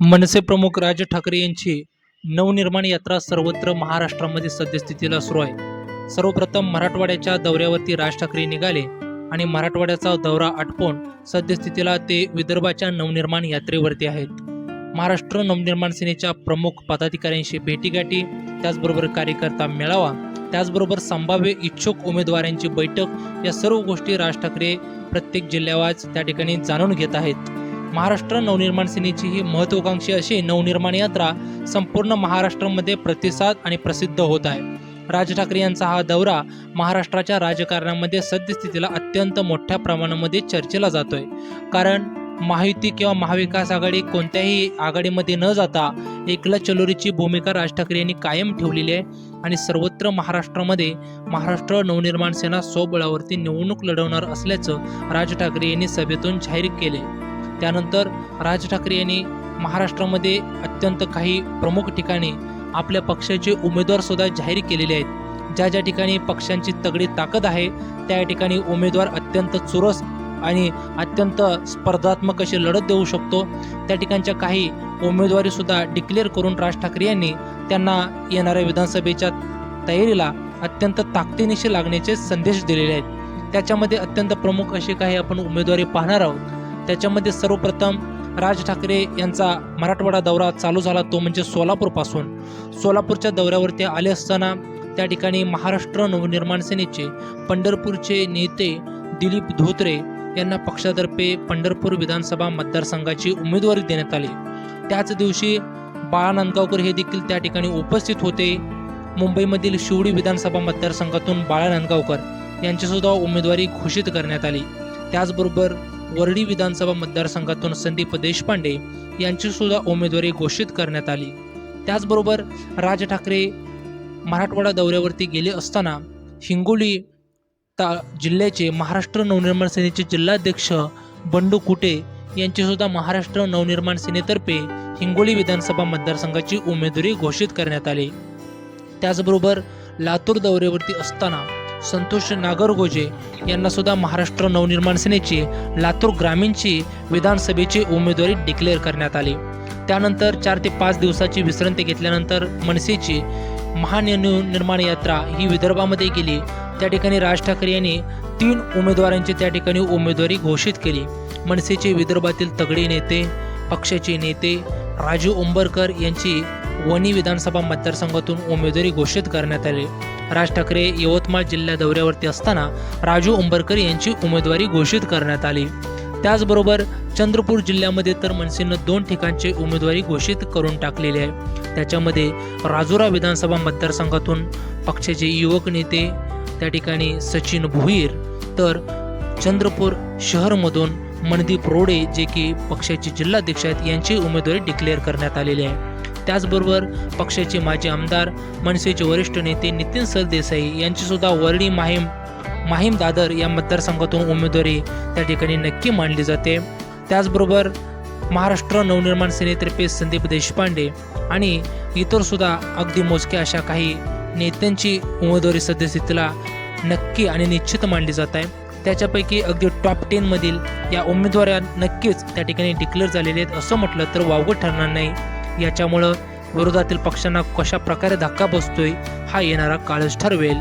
मनसे प्रमुख राज ठाकरे यांची नवनिर्माण यात्रा सर्वत्र महाराष्ट्रामध्ये सद्यस्थितीला सुरू आहे. सर्वप्रथम मराठवाड्याच्या दौऱ्यावरती राज ठाकरे निघाले आणि मराठवाड्याचा दौरा आटपून सद्यस्थितीला ते विदर्भाच्या नवनिर्माण यात्रेवरती आहेत. महाराष्ट्र नवनिर्माण सेनेच्या प्रमुख पदाधिकाऱ्यांशी भेटीगाठी त्याचबरोबर कार्यकर्ता मेळावा त्याचबरोबर संभाव्य इच्छुक उमेदवारांची बैठक या सर्व गोष्टी राज ठाकरे प्रत्येक जिल्ह्यावाज त्या ठिकाणी जाणून घेत आहेत. महाराष्ट्र नवनिर्माण सेनेची ही महत्वाकांक्षी अशी नवनिर्माण यात्रा संपूर्ण महाराष्ट्रामध्ये प्रतिसाद आणि प्रसिद्ध होत आहे. राज ठाकरे यांचा हा दौरा महाराष्ट्राच्या राजकारणामध्ये सद्यस्थितीला अत्यंत मोठ्या प्रमाणामध्ये चर्चेला जातोय. कारण महायुती किंवा महाविकास आघाडी कोणत्याही आघाडीमध्ये न जाता एकला चलोरीची भूमिका राज ठाकरे यांनी कायम ठेवलेली आहे आणि सर्वत्र महाराष्ट्रामध्ये महाराष्ट्र नवनिर्माण सेना स्वबळावरती निवडणूक लढवणार असल्याचं राज ठाकरे यांनी सभेतून जाहीर केले त्यानंतर राज ठाकरे यांनी महाराष्ट्रामध्ये अत्यंत काही प्रमुख ठिकाणी आपल्या पक्षाचे उमेदवार सुद्धा जाहीर केलेले आहेत. ज्या ज्या ठिकाणी पक्षांची तगडी ताकद आहे त्या ठिकाणी उमेदवार अत्यंत चुरस आणि अत्यंत स्पर्धात्मक अशी लढत देऊ शकतो. त्या ठिकाणच्या काही उमेदवारीसुद्धा डिक्लेअर करून राज ठाकरे यांनी त्यांना येणाऱ्या विधानसभेच्या तयारीला अत्यंत ताकदीनिशी लागण्याचे संदेश दिलेले आहेत. त्याच्यामध्ये अत्यंत प्रमुख असे काही आपण उमेदवारी पाहणार आहोत. त्याच्यामध्ये सर्वप्रथम राज ठाकरे यांचा मराठवाडा दौरा चालू झाला तो म्हणजे सोलापूरपासून. सोलापूरच्या दौऱ्यावरती आले असताना त्या ठिकाणी महाराष्ट्र नवनिर्माण सेनेचे पंढरपूरचे नेते दिलीप धोत्रे यांना पक्षातर्फे पंढरपूर विधानसभा मतदारसंघाची उमेदवारी देण्यात आली. त्याच दिवशी बाळा नांदगावकर हे देखील त्या ठिकाणी उपस्थित होते. मुंबईमधील शिवडी विधानसभा मतदारसंघातून बाळा नांदगावकर यांचीसुद्धा उमेदवारी घोषित करण्यात आली. त्याचबरोबर वरडी विधानसभा मतदारसंघातून संदीप देशपांडे यांची सुद्धा उमेदवारी घोषित करण्यात आली. त्याचबरोबर राज ठाकरे मराठवाडा दौऱ्यावरती गेले असताना हिंगोली ता जिल्ह्याचे महाराष्ट्र नवनिर्माण सेनेचे जिल्हाध्यक्ष बंडू कुटे यांचीसुद्धा महाराष्ट्र नवनिर्माण सेनेतर्फे हिंगोली विधानसभा मतदारसंघाची उमेदवारी घोषित करण्यात आली. त्याचबरोबर लातूर दौऱ्यावरती असताना संतोष नागरगोजे यांना सुद्धा महाराष्ट्र नवनिर्माण सेनेची लातूर ग्रामीणची विधानसभेची उमेदवारी डिक्लेअर करण्यात आली. त्यानंतर चार ते पाच दिवसाची विश्रांती घेतल्यानंतर मनसेची महानिर्माण यात्रा ही विदर्भामध्ये गेली. त्या ठिकाणी राज ठाकरे यांनी तीन उमेदवारांची त्या ठिकाणी उमेदवारी घोषित केली. मनसेचे विदर्भातील तगडे नेते पक्षाचे नेते राजू उंबरकर यांची वणी विधानसभा मतदारसंघातून उमेदवारी घोषित करण्यात आली. राज ठाकरे यवतमाळ जिल्हा दौऱ्यावरती असताना राजू उंबरकर यांची उमेदवारी घोषित करण्यात आली. त्याचबरोबर चंद्रपूर जिल्ह्यामध्ये तर मनसेनं दोन ठिकाणचे उमेदवारी घोषित करून टाकलेली आहे. त्याच्यामध्ये राजुरा विधानसभा मतदारसंघातून पक्षाचे युवक नेते त्या ठिकाणी सचिन भुईर तर चंद्रपूर शहरमधून मनदीप रोडे जे की पक्षाचे जिल्हाध्यक्ष आहेत यांची उमेदवारी डिक्लेअर करण्यात आलेली आहे. त्याचबरोबर पक्षाचे माजी आमदार मनसेचे वरिष्ठ नेते नितीन सरदेसाई यांचीसुद्धा सुद्धा वर्णी माहीम माहीम दादर या मतदारसंघातून उमेदवारी त्या ठिकाणी नक्की मांडली जाते. त्याचबरोबर महाराष्ट्र नवनिर्माण सेनेतर्फे संदीप देशपांडे आणि इतरसुद्धा अगदी मोजक्या अशा काही नेत्यांची उमेदवारी सद्यस्थितीला नक्की आणि निश्चित मांडली जात आहे. त्याच्यापैकी अगदी टॉप टेनमधील या उमेदवारा नक्कीच त्या ठिकाणी डिक्लेअर झालेले आहेत. असं म्हटलं तर वावगं ठरणार नाही. याच्यामुळं विरोधातील पक्षांना कशा प्रकारे धक्का बसतोय हा येणारा काळच ठरवेल.